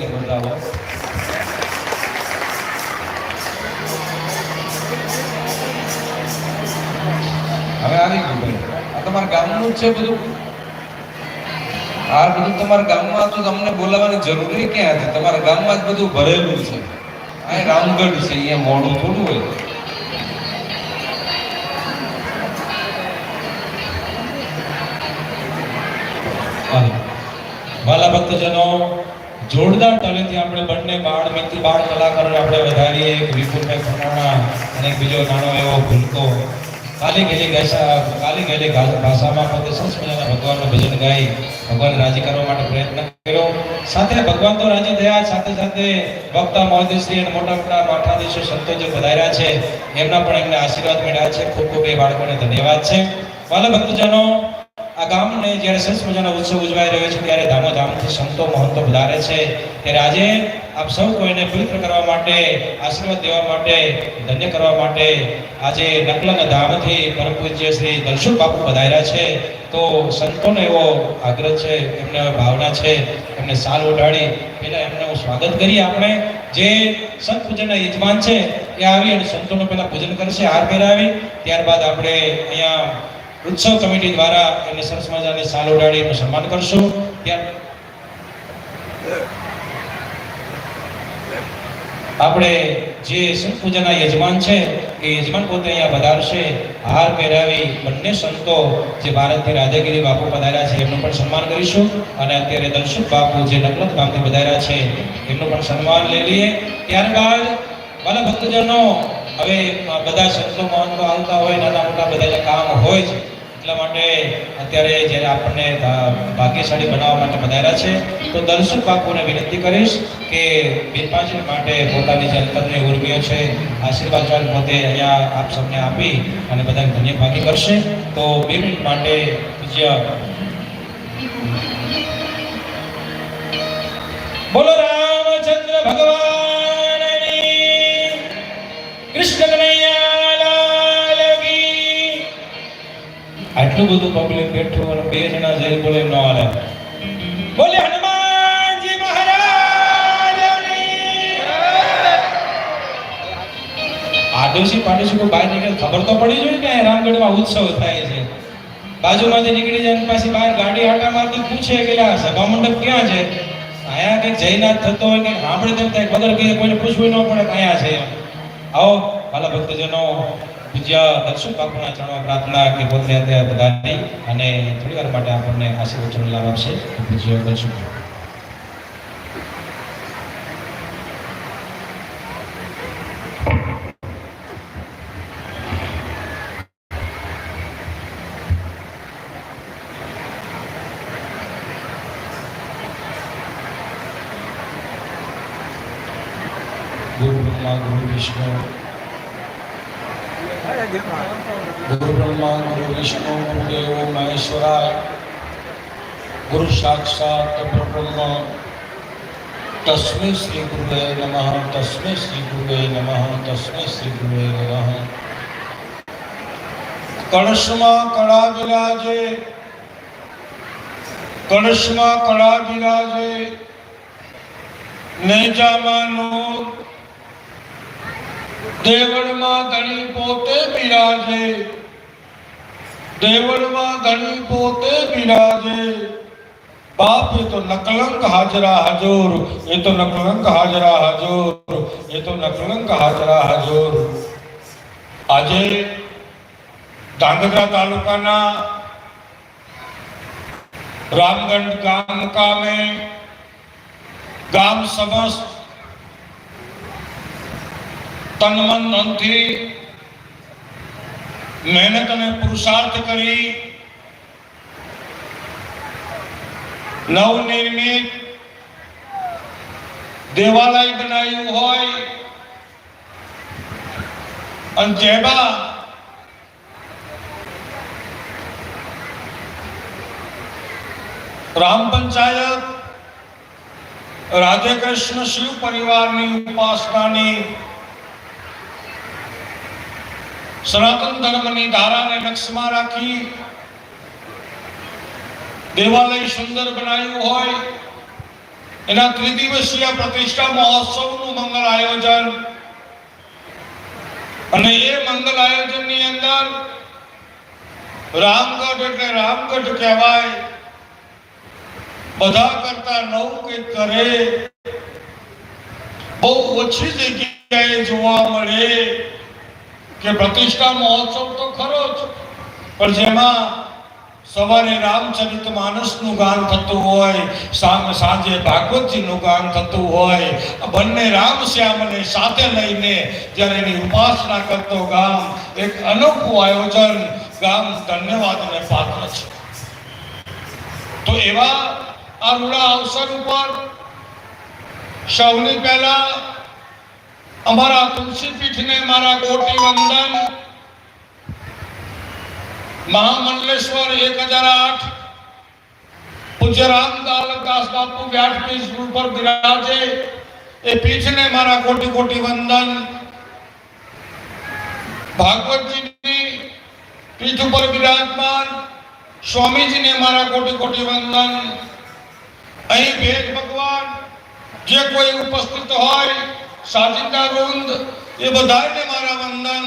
બોલાવો હવે આવી ગયું ભાઈ આ તમારા ગામમાં જ બધું ભરેલું છે. અહીં રામગઢ છે, અહીંયા મોડું થોડું હોય. વાલા ભક્તજનો જોરદાર તાલીથી આપણે બંને બાળ મિત્ર બાળ કલાકારોને આપણે વધારીએ. એક વિપુલભાઈ ખટાણા અને એક બીજો નાનો એવો ભૂલકો. કાલી ગયેલી ગાશા કાલી ગયેલી ભાષામાં પોતે સરસ મજાના ભગવાનનું ભજન ગાઈ, ભગવાન રાજી કરવા માટે પ્રયત્ન કર્યો. સાથે ભગવાન તો રાજી થયા, સાથે સાથે વક્તા મહોદયશ્રી અને મોટા મોટા માઠાધીશો સંતો જે વધાર્યા છે, એમના પણ એમને આશીર્વાદ મળ્યા છે. ખૂબ ખૂબ એ બાળકોને ધન્યવાદ છે. વાલા ભક્તજનો આ ગામને જ્યારે સરસ ઉત્સવ ઉજવાઈ રહ્યો છે, ત્યારે ધામોધામથી સંતો મહંતો વધારે છે. ત્યારે આજે આપ સૌ કોઈને પવિત્ર કરવા માટે, આશીર્વાદ દેવા માટે, ધન્ય કરવા માટે આજે નકલંગ ધામથી પરમ પૂજ્ય શ્રી દર્શુક બાપુ પધાર્યા છે. તો સંતોનો એવો આગ્રહ છે, એમને ભાવના છે, એમને સાલ ઓઢાડી. પહેલાં એમને હું સ્વાગત કરીએ આપણે. જે સંત પૂજનના યજમાન છે, એ આવી અને સંતોનું પહેલાં પૂજન કરશે, હાર પહેરાવી. ત્યારબાદ આપણે અહીંયા ઉત્સવ કમિટી દ્વારા એને સરસ મજાની સાલ ઉડાડી એનું સન્માન કરશું. ત્યાર આપણે જે સંત પૂજાના યજમાન છે, એ યજમાન પોતે અહીંયા વધારશે હાર પહેરાવી બંને સંતો જે ભારતથી રાધાગીરી બાપુ પધાર્યા છે, એમનું પણ સન્માન કરીશું. અને અત્યારે દર્શક બાપુ જે નકલત ગામથી પધાર્યા છે, એમનું પણ સન્માન લઈ લઈએ. ત્યારબાદ વાલા ભક્તજનો, હવે બધા સંતો મહંતો આવતા હોય, નાના મોટા બધા કામ હોય છે એટલા માટે અત્યારે જ્યારે આપણને ભાગ્યશાળી બનાવવા માટે પધાર્યા છે, તો દર્શક બાપુને વિનંતી કરીશ કે બે માટે પોતાની જે અંતરની ઉર્મીઓ છે, આશીર્વાદ પોતે અહીંયા આપ સૌને આપી અને બધાને ધન્ય ભાગી કરશે. તો બિન માટે પૂજ્ય બોલો, રામચંદ્ર ભગવાનની આટલું બધું પબ્લિક બેઠું અને બે જણા જઈ બોલે ન હાલે. બોલે હનુમાનજી મહારાજની આડોશી પાડોશી કોઈ બહાર નીકળે ખબર તો પડી જોઈએ કે રામગઢમાં ઉત્સવ થાય છે. બાજુમાંથી નીકળી જાય પાછી બહાર ગાડી આટા મારતી પૂછે કે આ સભા મંડપ ક્યાં છે? અહીંયા કઈ જયનાથ થતો હોય કંઈક સાંભળે તેમ થાય વગર કહીએ કોઈને પૂછવું ન પડે અહીંયા છે. આવો ભલા ભક્તજનો. પૂજ્ય દર્શક બાપુના ચરણમાં પ્રાર્થના કે પોતે અત્યારે બધાની અને થોડી વાર માટે આપણને આશીર્વચન લાભ આપશે પૂજ્ય બાપુ. ગુરુ બ્રહ્મા ગુરુ વિષ્ણુ મહેશ્વરાય ગુરુ સાક્ષાત પરબ્રહ્મ તસ્મૈ શ્રી ગુરુવે નમઃ તસ્મૈ શ્રી ગુરુવે નમઃ તસ્મૈ શ્રી ગુરુવે નમઃ કળશમાં કળા બિરાજે કળશમાં કળા બિરાજે નેજામાં નૂર દેવળમાં ધણી પોતે બિરાજે દેવળમાં ધણી પોતે બિરાજે બાપ એ તો નકલંક હાજરા હજુર એ તો નકલંક હાજરા હજુર એ તો નકલંક હાજરા હજુર આજે ધાંગધ્રા તાલુકાના રામગઢ ગામ મુકામે ગામ સમસ્ત તન મન ધનથી મહેનત અને પુરુષાર્થ કરી નવનિર્મિત દેવાલય બનાવ્યું હોય અને જેમાં રામ પંચાયત રાધે કૃષ્ણ શિવ પરિવારની ઉપાસનાની સનાતન ધર્મની ધારાને લક્ષમાં રાખી દેવાલય સુંદર બનાવ્યું હોય, એના ત્રિદિવસીય પ્રતિષ્ઠા મહોત્સવનું મંગલ આયોજન. અને એ મંગલ આયોજનની અંદર રામગઢ એટલે રામગઢ કહેવાય. બધા કરતા નવું કંઈક કરે. બહુ ઓછી જગ્યાએ જોવા મળે. કે પ્રતિષ્ઠા મહોત્સવ તો ખરો જ, પણ જેમાં સવારે રામચરિત માનસનું ગાન થતું હોય સાંજ ભાગવતજીનું ગાન થતું હોય બંને રામ શ્યામને સાથે લઈને જ્યારે એની ઉપાસના કરતો ગામ એક અનોખું આયોજન, ગામ ધન્યવાદને પાત્ર છે. તો એવા આ રૂડા અવસર ઉપર સૌની પહેલા અમારા તુલસી પીઠને મારા કોટી વંદન. મહામંડલેશ્વર એક હજાર આઠ. પૂજ્ય રામદાસ દાસ બાપુ વ્યાસપીઠ ઉપર બિરાજે. એ પીઠને મારા કોટી કોટી વંદન. ભાગવતજીની પીઠ ઉપર બિરાજમાન સ્વામીજીને મારા કોટી કોટી વંદન. અહીં ભેદ ભગવાન જે કોઈ ઉપસ્થિત હોય સાજિંદા વૃંદ એ બધાને મારા વંદન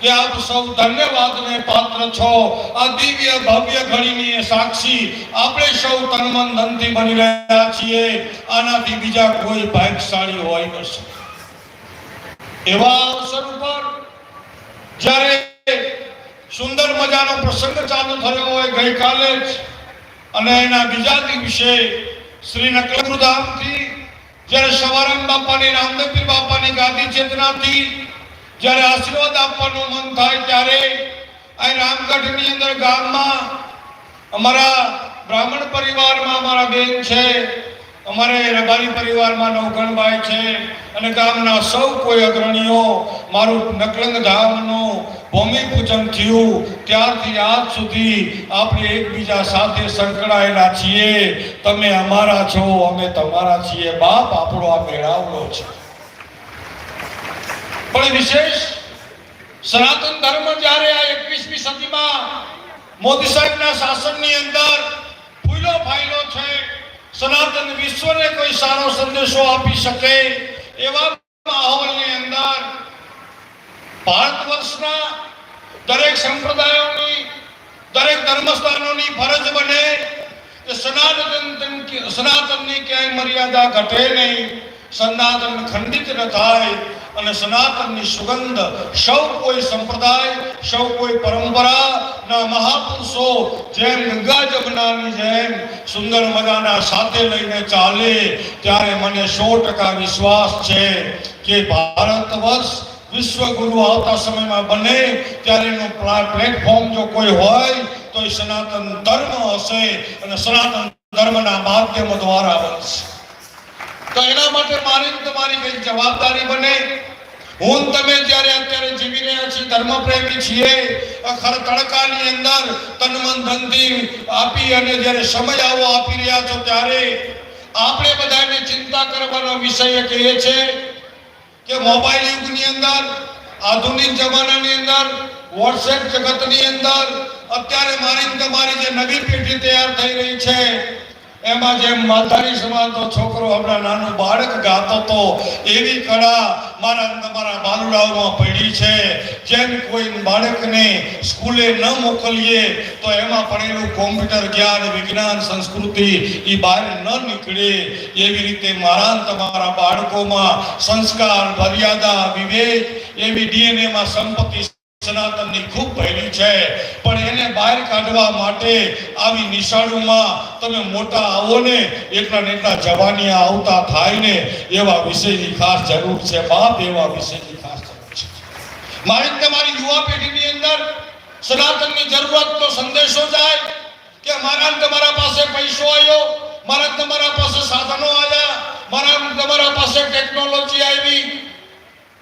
કે આપ સૌ ધન્યવાદને પાત્ર છો. આ દિવ્ય ભવ્ય ઘડીની સાક્ષી આપણે સૌ તન મન ધનથી બની રહ્યા છીએ. આનાથી બીજા કોઈ ભાગ્યશાળી હોય ન એવા અવસર ઉપર જ્યારે સુંદર મજાનો પ્રસંગ ચાલુ થયો હોય ગઈકાલે જ, અને એના બીજા દિવસે શ્રી નકલગુરુધામથી જ્યારે સવારામ બાપાની રામદેવપીર બાપાની ગાદી ચેતનાથી જ્યારે આશીર્વાદ આપવાનું મન થાય, ત્યારે અહીં રામગઢની અંદર ગામમાં અમારા બ્રાહ્મણ પરિવારમાં અમારા બેન છે અમારે રબારી પરિવારમાં નવગણભાઈ છે અને ગામના સૌ કોઈ અગ્રણીઓ મારું નકલંગ ધામનું ભૂમિ પૂજન થયું. ત્યારથી આજ સુધી આપણે એકબીજા સાથે સંકળાયેલા છીએ. તમે અમારા છો, અમે તમારા છીએ. બાપ આપણો આ મેળાવડો છે. પણ વિશેષ સનાતન ધર્મ જ્યારે આ એકવીસમી સદીમાં મોદી સાહેબના શાસનની અંદર ફૂલો ફાયલો છે સનાતન વિશ્વને કોઈ સારો સંદેશો આપી શકે એવા માહોલની અંદર ભારત વર્ષના દરેક સંપ્રદાયોની, દરેક ધર્મસ્થાનોની ફરજ બને કે સનાતન સનાતનની ક્યાંય મર્યાદા ઘટે નહીં. સનાતન ખંડિત ન થાય અને સનાતનની સુગંધ. સૌ કોઈ સંપ્રદાય, સૌ કોઈ પરંપરા, ના મહાપુરુષો, જેમ ગંગા જમનાની જેમ સુંદર મજાના સાથે લઈને ચાલે, ત્યારે મને સો ટકા વિશ્વાસ છે કે ભારત વર્ષ વિશ્વગુરુ આવતા સમયમાં બને, ત્યારે એનું પ્લા- પ્લેટફોર્મ જો કોઈ હોય તો એ સનાતન ધર્મ હશે અને સનાતન ધર્મના માધ્યમ દ્વારા બનશે. તો એના માટે મારી તમારી કઈ જવાબદારી બને? હું તમે જ્યારે અત્યારે જીવી રહ્યા છીએ, ધર્મપ્રેમી છીએ ખર તડકાની અંદર તન મન ધનથી આપી અને જ્યારે સમય આવો આપી રહ્યા છો ત્યારે આપણે બધાને ચિંતા કરવાનો વિષય એક એ છે કે મોબાઈલ યુગની અંદર, આધુનિક જમાનાની અંદર, વોટ્સએપ જગતની અંદર અત્યારે મારી તમારી જે નવી પેઢી તૈયાર થઈ રહી છે એમાં જેમ માતારી સમાજનો છોકરો હમણાં નાનું બાળક ગાતો હતો એવી કળા મારા તમારા બાલુડાઓમાં પડી છે. જેમ કોઈ બાળકને સ્કૂલે ન મોકલીએ, તો એમાં ભણેલું કોમ્પ્યુટર જ્ઞાન, વિજ્ઞાન, સંસ્કૃતિ એ બહાર ન નીકળે. એવી રીતે મારા તમારા બાળકોમાં સંસ્કાર, મર્યાદા, વિવેક એવી ડીએનએમાં સંપત્તિ સનાતનની ખૂબ ભયલી છે. પણ એને બહાર કાઢવા માટે આવી નિશાળોમાં તમે મોટા આવો ને એટલા ને આવતા થાય ને એવા વિષયની ખાસ જરૂર છે, બાપ એવા વિષયની ખાસ જરૂર છે. મારી તમારી યુવા પેઢીની અંદર સનાતનની જરૂરતનો સંદેશો જાય કે મારા તમારા પાસે પૈસો આવ્યો મારા તમારા પાસે સાધનો આવ્યા મારા તમારા પાસે ટેકનોલોજી આવી.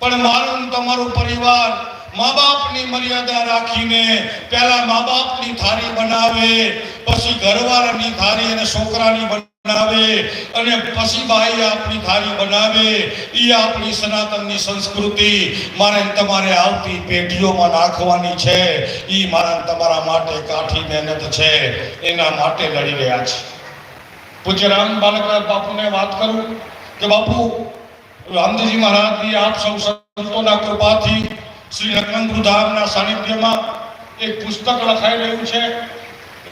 પણ મારું તમારું પરિવાર મા બાપની મર્યાદા રાખીને પહેલા મા બાપની થાળી બનાવે, પછી ઘરવાળાની થાળી અને છોકરાની બનાવે અને પછી બાઈ આપની થારી બનાવે. એ આપણી સનાતનની સંસ્કૃતિ. મારે તમારે આવતી પેઢીઓમાં નાખવાની છે. એ મારા તમારા માટે કાઠી મહેનત છે. એના માટે લડી રહ્યા છે. પૂજ્ય રામ બાલક બાપુને વાત કરું કે બાપુ રામદેવજી મહારાજની આપ સૌ સંતોના કૃપાથી શ્રી નકલંગુધામના સાનિધ્યમાં એક પુસ્તક લખાઈ રહ્યું છે.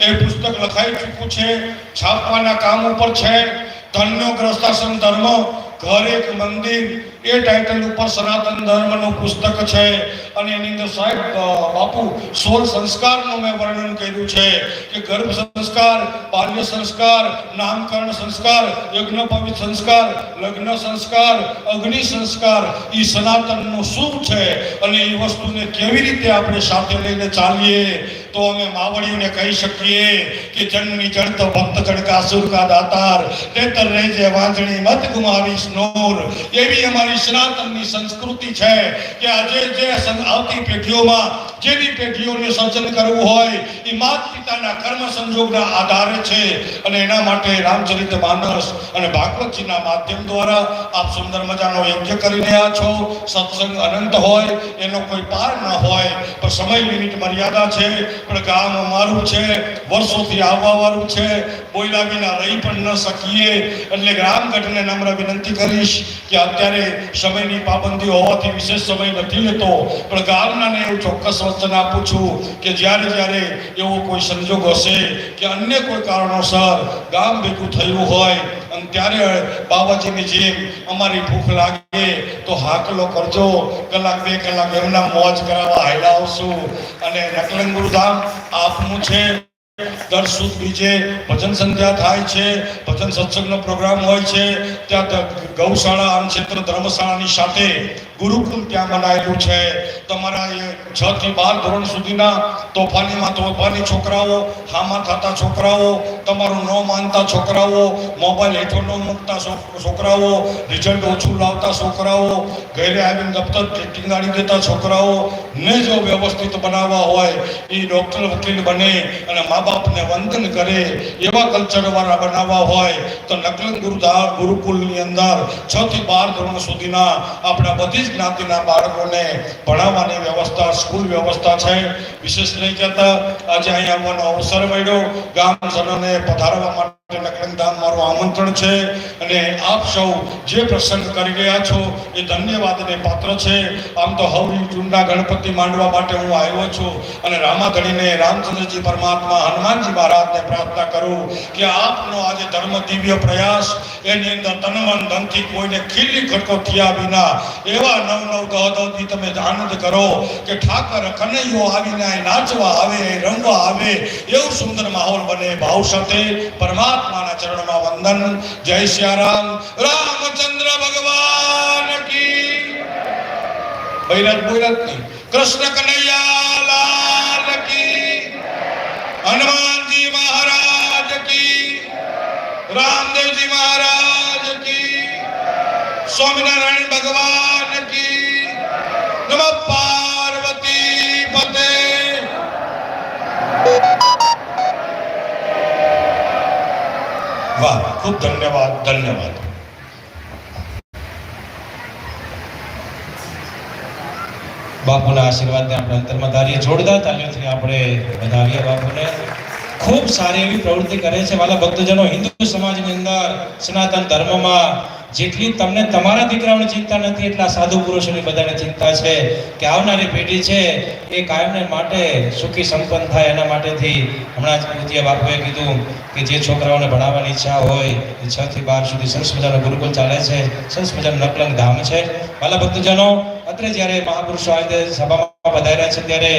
એ પુસ્તક લખાઈ ચૂક્યું છે. છાપવાના કામ ઉપર છે. ધન્યો ગ્રસ્તાસન ધર્મ ઘર એક મંદિર એ ટાઇટલ ઉપર સનાતન ધર્મનું પુસ્તક છે. અને એની અંદર સાહેબ બાપુ, સોળ સંસ્કારનું મેં વર્ણન કર્યું છે કે ગર્ભ સંસ્કાર, બાલ્ય સંસ્કાર, નામકરણ સંસ્કાર યજ્ઞોપવિત સંસ્કાર, લગ્ન સંસ્કાર, અગ્નિ સંસ્કાર એ સનાતનનું શું છે. અને એ વસ્તુને કેવી રીતે આપણે સાથે લઈને ચાલીએ? તો અમે માવડીઓને કહી શકીએ કે જન્મની જડ તો ભક્ત ચડકા સુરકા દાતાર. તેતર રહેજે વાંચણી મત ગુમાવી સ્નોર. એવી અમારી સનાતનની સંસ્કૃતિ છે કે આજે જે આવતી પેઢીઓમાં જેની પેઢીઓને સર્જન કરવું હોય એ માત પિતાના કર્મ સંજોગના આધારે છે. અને એના માટે રામચરિત માનસ અને ભાગવતજીના માધ્યમ દ્વારા આપ સુંદર મજાનો યજ્ઞ કરી રહ્યા છો. સત્સંગ અનંત હોય, એનો કોઈ પાર ન હોય, પણ સમય લિમિટ મર્યાદા છે. પણ ગામ અમારું છે, વર્ષોથી આવવા વાળું છે. બોયલા વિના રહી પણ ન શકીએ. એટલે રામગઢને નમ્ર વિનંતી કરીશ કે અત્યારે સમયની પાબંદી હોવાથી વિશેષ સમય નથી લેતો. પણ ગામનાને એવું ચોક્કસ વચન આપું છું કે જ્યારે જ્યારે એવો કોઈ સંજોગ હશે કે અન્ય કોઈ કારણોસર ગામ ભેગું થયું હોય અને ત્યારે બાબાજીની જેમ અમારી ભૂખ લાગે તો હાકલો કરજો. કલાક બે કલાક એમના મોજ કરાવવા હાલ્યા આવશું. અને નકલંગ ગુરુધામ આપનું છે. દર સુદ બીજે ભજન સંધ્યા થાય છે. ભજન સત્સંગનો પ્રોગ્રામ હોય છે. ત્યાં ગૌશાળા અને ક્ષેત્ર ધર્મશાળાની સાથે ગુરુકુલ ત્યાં બનાવેલું છે. તમારા એ છ થી બાર ધોરણ સુધીના તોફાનીમાં તોફાની છોકરાઓ, હામાં થતા છોકરાઓ, તમારું ન માનતા છોકરાઓ, મોબાઈલ હેઠો ન મૂકતા છોકરાઓ રિઝલ્ટ ઓછું લાવતા છોકરાઓ, ઘરે આવીને દફતર ટીંગાડી દેતા છોકરાઓ, ને જો વ્યવસ્થિત બનાવવા હોય, એ ડૉક્ટર વકીલ બને અને મા બાપને વંદન કરે, એવા કલ્ચરવાળા બનાવવા હોય, તો નકલન ગુરુદા ગુરુકુલની અંદર છ થી બાર ધોરણ સુધીના આપણા બધી જ જ્ઞાતિના બાળકોને ભણાવવાની વ્યવસ્થા, સ્કૂલ વ્યવસ્થા છે. વિશેષ નહીં કહેતા, આજે અહીં આવવાનો અવસર મળ્યો. ગામજનોને પધારવા માટે માંડવા માટે હું આવ્યો છું. અને રામાધણીને, રામચંદ્રજી પરમાત્મા, હનુમાનજી મહારાજને પ્રાર્થના કરું કે આપનો આજે ધર્મ દિવ્ય પ્રયાસ, એની અંદર તનમન ધનથી કોઈને ખીલી ખટકો થયા વિના એવા નવ નવ દહ દહ દી તમે આનંદ કરો કે ઠાકર કનૈયો આવીને અહીં નાચવા આવે રમવા આવે, એવું સુંદર માહોલ બને ભાવ સાથે. પરમાત્માના ચરણમાં વંદન. જય સિયારામ. રામચંદ્ર ભગવાન કી બૈરાજ બોયરાજ નહીં. કૃષ્ણ કનૈયા લાલ કી હનુમાનજી મહારાજ કી રામદેવજી મહારાજ કી સ્વામિનારાયણ ખૂબ ધન્યવાદ ધન્યવાદ. બાપુના આશીર્વાદને આપણે અંતરમાં ધારીએ. જોરદાર તાલીઓથી આપણે વધાવીએ બાપુને. ખૂબ સારી એવી પ્રવૃત્તિ કરે છે વાલા ભક્તજનો. હિન્દુ સમાજની અંદર સનાતન ધર્મમાં જેટલી તમને તમારા દીકરાઓની ચિંતા નથી, એટલા સાધુ પુરુષોની બધાને ચિંતા છે કે આવનારી પેઢી છે એ કાયમને માટે સુખી સંપન્ન થાય. એના માટેથી હમણાં જ પૂજ્ય બાપુએ કીધું કે જે છોકરાઓને ભણાવવાની ઈચ્છા હોય એ છ થી બાર સુધી સરસ મજાનો ગુરુકુલ ચાલે છે. સરસ મજાનું નકલંગ ધામ છે. વાલા ભક્તજનો, અત્રે જ્યારે મહાપુરુષો આવી સભામાં પધાર્યા છે ત્યારે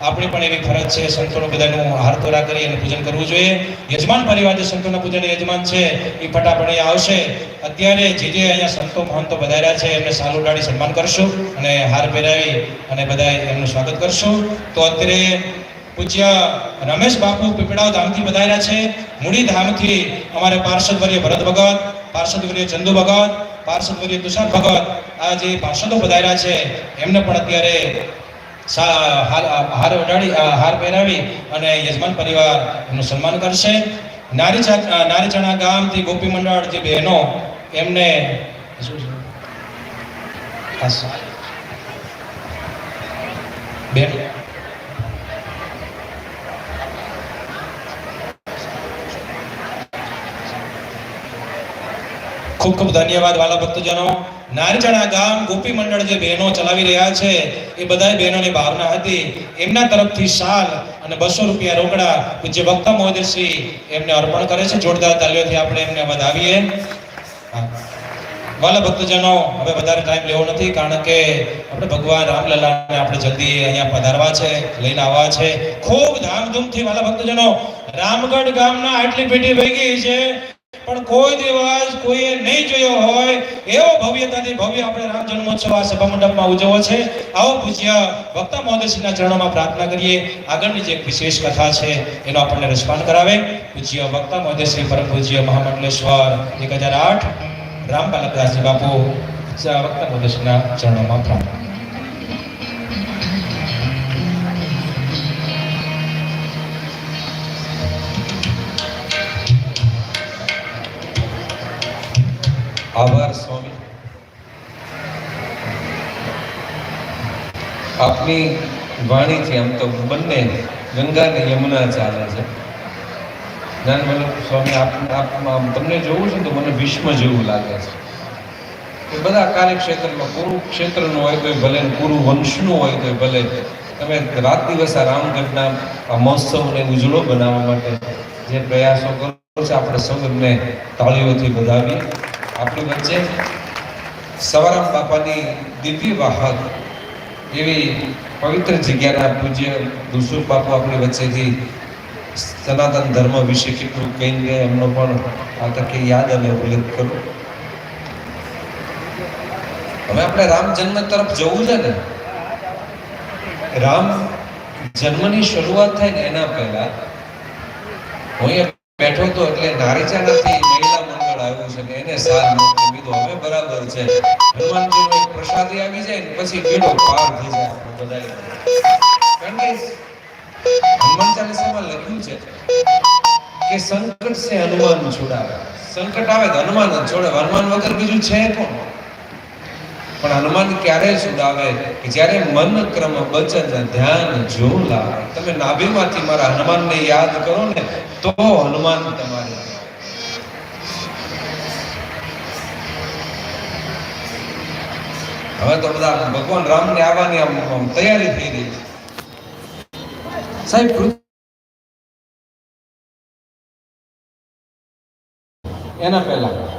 આપણી પણ એવી ફરજ છે, સંતોનું બધાનું હાર તોરા કરી અને પૂજન કરવું જોઈએ. યજમાન પરિવાર જે સંતોના પૂજન યજમાન છે, એ ફટાફટ અહીંયા આવશે. અત્યારે જે જે અહીંયા સંતો મહંતો પધાર્યા છે, એમને સાલ ઉડાડી સન્માન કરશું અને હાર પહેરાવી અને બધા એમનું સ્વાગત કરશું. તો અત્યારે પૂજ્ય રમેશ બાપુ પીપળાવ ધામથી પધાર્યા છે. મૂડી ધામથી અમારે પાર્ષદવર્ય ભરત ભગત, પાર્ષદવર્ય ચંદુ ભગત, પાર્ષદવર્ય તુષાર ભગત, આ જે પાર્ષદો પધાર્યા છે, એમને પણ અત્યારે હાર ઉડાડી હાર પહેરાવી અને યજમાન પરિવાર એમનું સન્માન કરશે. નારી નારીચણા ગામથી ગોપી મંડળ જે બહેનો, એમને. બેન. ખૂબ ખૂબ ધન્યવાદ, વાલા ભક્તજનો. નારચણા ગામ ગોપી મંડળ જે બહેનો ચલાવી રહ્યા છે, એ બધા બહેનોની ભાવના હતી. એમના તરફથી શાલ અને બસો રૂપિયા રોકડા પૂજ્ય વક્તા મહોદયશ્રી એમને અર્પણ કરે છે. જોરદાર તાલીઓથી આપણે એમને વધાવીએ. વાલા ભક્તજનો, હવે વધારે ટાઈમ લેવો નથી, કારણ કે આપણે ભગવાન રામલલાને આપણે જલ્દી અહીંયા પધારવા છે, લઈને આવવા છે. ખૂબ ધામધૂમથી વાલા ભક્તજનો, રામગઢ ગામના આટલી પેઢી ભેગી છે. પણ કોઈ દિવસ કોઈએ નહીં જોયો હોય, એવો ભવ્યતાથી ભવ્ય આપણે રામ જન્મોત્સવ આ સભા મંડપમાં ઉજવો છે. આવો પૂજ્ય વક્તા મહોદયશ્રીના ચરણોમાં પ્રાર્થના કરીએ. આગળની જે વિશેષ કથા છે, એનો આપણને રસપાન કરાવે. પૂજ્ય ભક્ત મહોદયશ્રી પરમ પૂજ્ય મહામંડલેશ્વર, એક હજાર આઠ રામ બાલકદાસજી બાપુ ભક્ત મહોદયશ્રીના ચરણોમાં પ્રાર્થના આભાર સ્વામી. આપની વાણીથી આમ તો બંને ગંગા ને યમુના ચાલે છે. જ્ઞાન વલ્લભ સ્વામી, આપ આપમાં તમને જોવું છે તો મને ભીષ્મ જેવું લાગે છે. એ બધા કાર્યક્ષેત્રમાં કુરુક્ષેત્રનું હોય તોય ભલે કુરુ વંશનું હોય તો ભલે. તમે રાત દિવસ આ રામગઢના આ મહોત્સવને ઉજળો બનાવવા માટે જે પ્રયાસો કરો છો, આપણે સૌને તાળીઓથી વધાવીએ આપણી વચ્ચે સવારામ બાપાની દિવ્ય વાહક એવી પવિત્ર જગ્યાના પૂજ્ય દુસુર બાપુ આપણી વચ્ચેથી સનાતન ધર્મ વિશે કેટલું કહીને એમનો પણ આ તકે યાદ અને ઉલ્લેખ કરો. હવે આપણે રામ જન્મ તરફ જવું છે ને, રામ જન્મની શરૂઆત થાય ને એના પહેલા, હું બેઠો તો એટલે નારીચાનાથી મહિલા મંડળ આવ્યું છે એને સાર મૂકી કીધું. હવે બરાબર છે. હનુમાનજીનો એક પ્રસાદી આવી જાય ને પછી બેડો પાર થઈ જાય આપણો બધાય. હનુમાન ચાલીસામાં લખ્યું છે કે સંકટ સે હનુમાન છોડાવે. સંકટ આવે તો હનુમાન જ છોડે. હનુમાન વગર બીજું છે કોણ? પણ હનુમાન ક્યારે સુધાવે કે જ્યારે મન ક્રમ વચન ધ્યાન જો લાવે તમે નાભીમાંથી મારા હનુમાનને યાદ કરો ને, તો હનુમાન તમારે હવે તો બધા ભગવાન રામને આવવાની આમ તૈયારી થઈ છે. સાહેબ એના પહેલા.